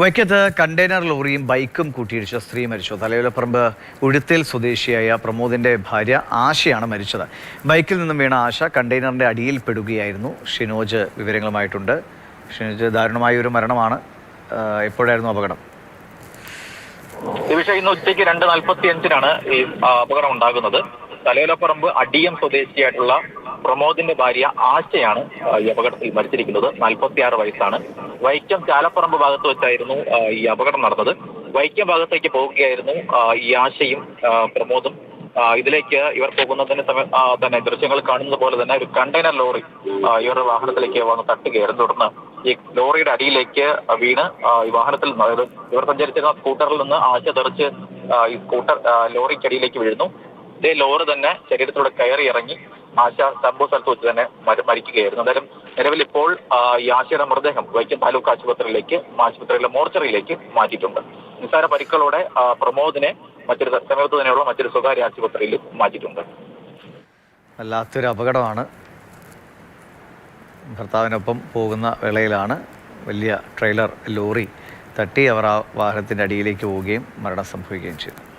വൈക്കത്ത് കണ്ടെയ്നർ ലോറിയും ബൈക്കും കൂട്ടിയിടിച്ച സ്ത്രീ മരിച്ചു. തലയോലപ്പറമ്പ് ഉഴുത്തിൽ സ്വദേശിയായ പ്രമോദിന്റെ ഭാര്യ ആശയാണ് മരിച്ചത്. ബൈക്കിൽ നിന്നും വീണ ആശ കണ്ടെയ്നറിന്റെ അടിയിൽ പെടുകയായിരുന്നു. ഷിനോജ് വിവരങ്ങളുമായിട്ടുണ്ട്. ഷിനോജ് ദാരുണമായ ഒരു മരണമാണ്. എപ്പോഴായിരുന്നു അപകടം? ഇന്ന് ഉച്ചയ്ക്ക് രണ്ട് നാൽപ്പത്തി അഞ്ചിനാണ് ഈ അപകടം ഉണ്ടാകുന്നത്. തലയോലപ്പറമ്പ് അടിയം സ്വദേശിയായിട്ടുള്ള പ്രമോദിന്റെ ഭാര്യ ആശയാണ് ഈ അപകടത്തിൽ മരിച്ചിരിക്കുന്നത്. നാൽപ്പത്തിയാറ് വയസ്സാണ്. വൈക്കം ചാലപ്പറമ്പ് ഭാഗത്ത് വെച്ചായിരുന്നു ഈ അപകടം നടന്നത്. വൈക്കം ഭാഗത്തേക്ക് പോവുകയായിരുന്നു ഈ ആശയും പ്രമോദും. ഇതിലേക്ക് ഇവർ പോകുന്നതിന് തന്നെ ദൃശ്യങ്ങൾ കാണുന്നത് പോലെ തന്നെ ഒരു കണ്ടെയ്നർ ലോറി ഇവരുടെ വാഹനത്തിലേക്ക് വന്ന് തട്ടുകയായിരുന്നു. തുടർന്ന് ഈ ലോറിയുടെ അടിയിലേക്ക് വീണ് ഈ വാഹനത്തിൽ ഇവർ സഞ്ചരിച്ചിരുന്ന സ്കൂട്ടറിൽ നിന്ന് ആശ തെറിച്ച് ഈ സ്കൂട്ടർ ലോറിക്കടിയിലേക്ക് വീഴുന്നു. ഇതേ ലോറി തന്നെ ശരീരത്തിലൂടെ കയറി ഇറങ്ങി ആശ സംഭവ സ്ഥലത്ത് വെച്ച് തന്നെ മര- മരിക്കുകയായിരുന്നു. എന്തായാലും നിലവിൽ ഇപ്പോൾ ഈ ആശയുടെ മൃതദേഹം വൈക്കം താലൂക്ക് ആശുപത്രിയിലേക്ക് ആശുപത്രിയിലെ മോർച്ചറിയിലേക്ക് മാറ്റിയിട്ടുണ്ട്. നിസ്സാര പരിക്കളോടെ പ്രമോദിനെ മറ്റൊരു സമീപത്ത് തന്നെയുള്ള മറ്റൊരു സ്വകാര്യ ആശുപത്രിയിൽ മാറ്റിയിട്ടുണ്ട്. വല്ലാത്തൊരു അപകടമാണ്. ഭർത്താവിനൊപ്പം പോകുന്ന വേളയിലാണ് വലിയ ട്രെയിലർ ലോറി തട്ടി അവർ ആ വാഹനത്തിന്റെ അടിയിലേക്ക് പോവുകയും മരണം സംഭവിക്കുകയും ചെയ്തു.